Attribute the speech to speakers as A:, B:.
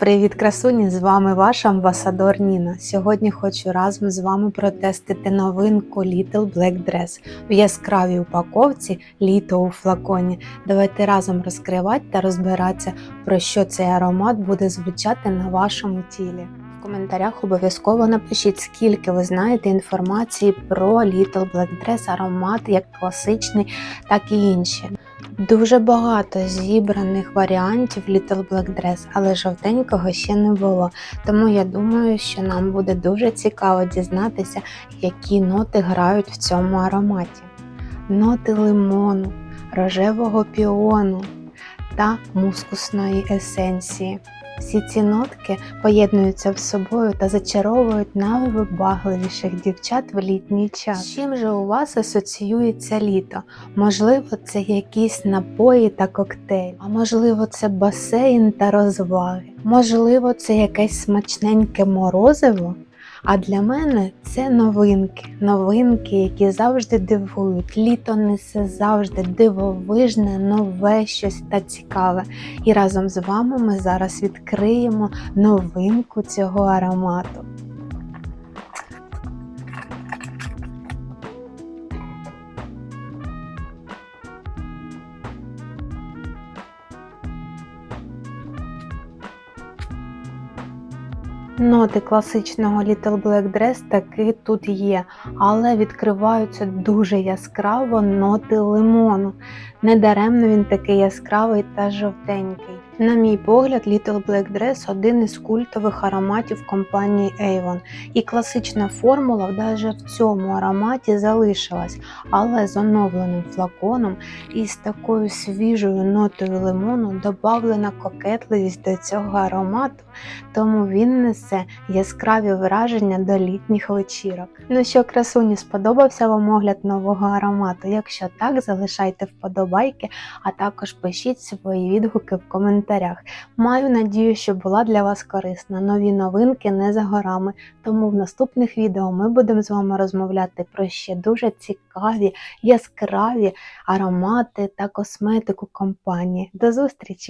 A: Привіт, красуні! З вами ваша амбасадор Ніна. Сьогодні хочу разом з вами протестити новинку Little Black Dress в яскравій упаковці літо у флаконі. Давайте разом розкривати та розбиратися, про що цей аромат буде звучати на вашому тілі. В коментарях обов'язково напишіть, скільки ви знаєте інформації про Little Black Dress, аромат як класичний, так і інші. Дуже багато зібраних варіантів Little Black Dress, але жовтенького ще не було. Тому я думаю, що нам буде дуже цікаво дізнатися, які ноти грають в цьому ароматі. Ноти лимону, рожевого піону та мускусної есенції. Всі ці нотки поєднуються з собою та зачаровують найвибагливіших дівчат в літній час. Чим же у вас асоціюється літо? Можливо, це якісь напої та коктейль, а можливо, це басейн та розваги. Можливо, це якесь смачненьке морозиво. А для мене це новинки, новинки, які завжди дивують. Літо несе завжди дивовижне, нове щось та цікаве. І разом з вами ми зараз відкриємо новинку цього аромату. Ноти класичного Little Black Dress таки тут є, але відкриваються дуже яскраво ноти лимону. Недаремно він такий яскравий та жовтенький. На мій погляд, Little Black Dress один із культових ароматів компанії Avon. І класична формула навіть в цьому ароматі залишилась, але з оновленим флаконом і з такою свіжою нотою лимону додавлена кокетливість до цього аромату, тому він несе яскраві враження до літніх вечірок. Ну що, красуні, сподобався вам огляд нового аромату? Якщо так, залишайте вподобайки, а також пишіть свої відгуки в коментарях. Маю надію, що була для вас корисна. Нові новинки не за горами. Тому в наступних відео ми будемо з вами розмовляти про ще дуже цікаві, яскраві аромати та косметику компанії. До зустрічі!